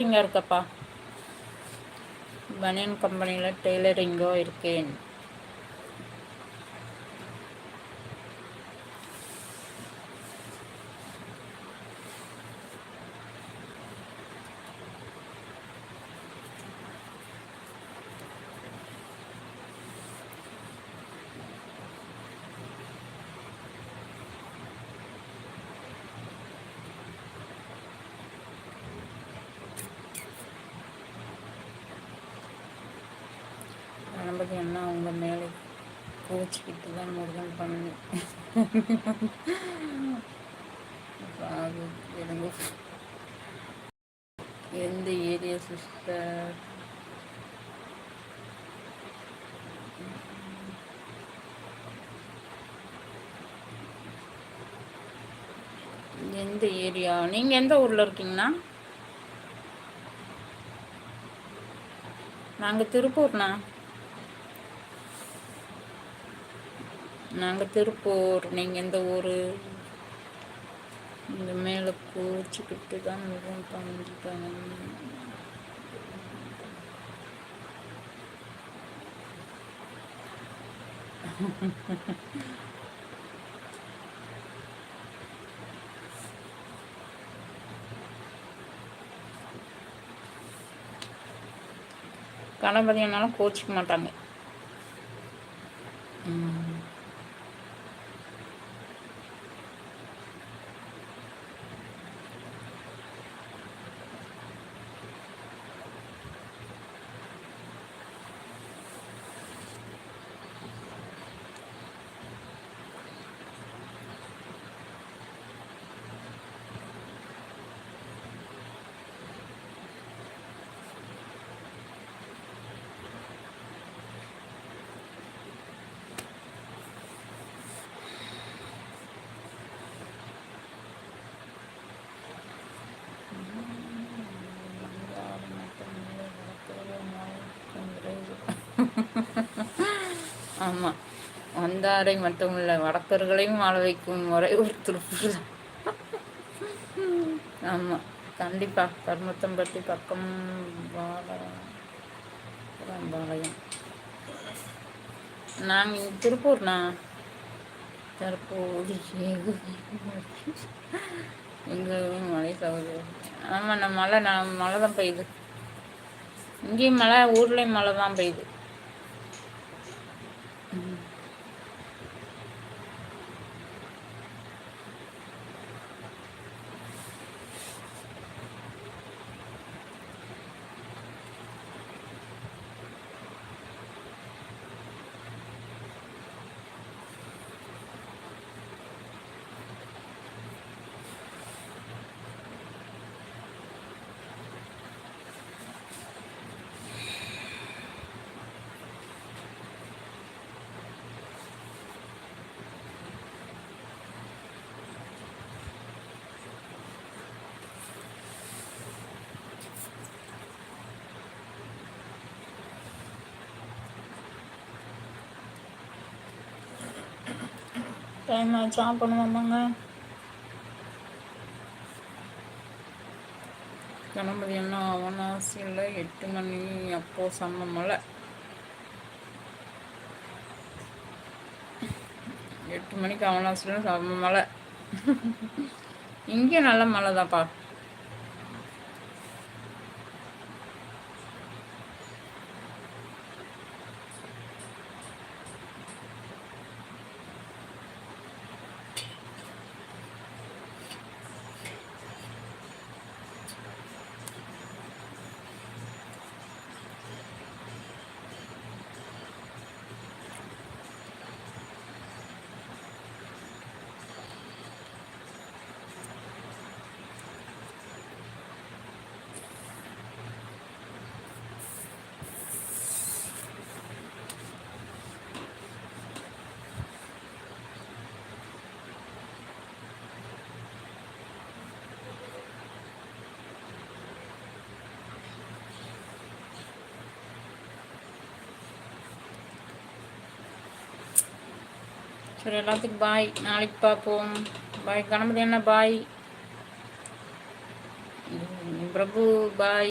இருக்கப்பா பனியன் கம்பெனியில் டெய்லரிங்கோ இருக்கேன். கணபதி எல்லாம் அவங்க மேலே கோச்சிக்கிட்டு தான் முருகன் பண்ணு எந்த ஏரியா சிஸ்டர் எந்த ஏரியா? நீங்கள் எந்த ஊரில் இருக்கீங்கண்ணா நாங்கள் திருப்பூர்ண்ணா. நாங்கள் திருப்பூர் நீங்கள் எந்த ஊர்? இந்த மேலே பூச்சிக்கிட்டு தான் மிகவும் பண்ணிட்டாங்க கணபதினாலும் கோச்சிக்க மாட்டாங்க. ம். ஆமாம் வந்தாரை மட்டுமில்லை வடக்கர்களையும் வாழ வைக்கும் முறை ஒரு திருப்பூர் ஆமாம் கண்டிப்பாக கருமத்தம்பட்டி பக்கம் பாளையம். நாங்கள் திருப்பூர்ண்ணா? திருப்பூர் எங்கள் மழை சகோதரர் நான் மழை நான் மழை தான் பெய்யுது. இங்கேயும் மழை ஊர்லேயும் மழை தான் பெய்யுது. டைம் ஆச்சு. ஆஃப் பண்ணுவாமாங்க கணபதி என்ன அவனாசியில் எட்டு மணி அப்போ செம்ம எட்டு மணிக்கு அவனாசியில் செம்ம மழை. இங்கேயும் நல்ல மழை தான்ப்பா சரி எல்லாத்துக்கும் பாய் நாளைக்கு பார்ப்போம். பாய் கணபதி என்ன பாய் பிரபு பாய்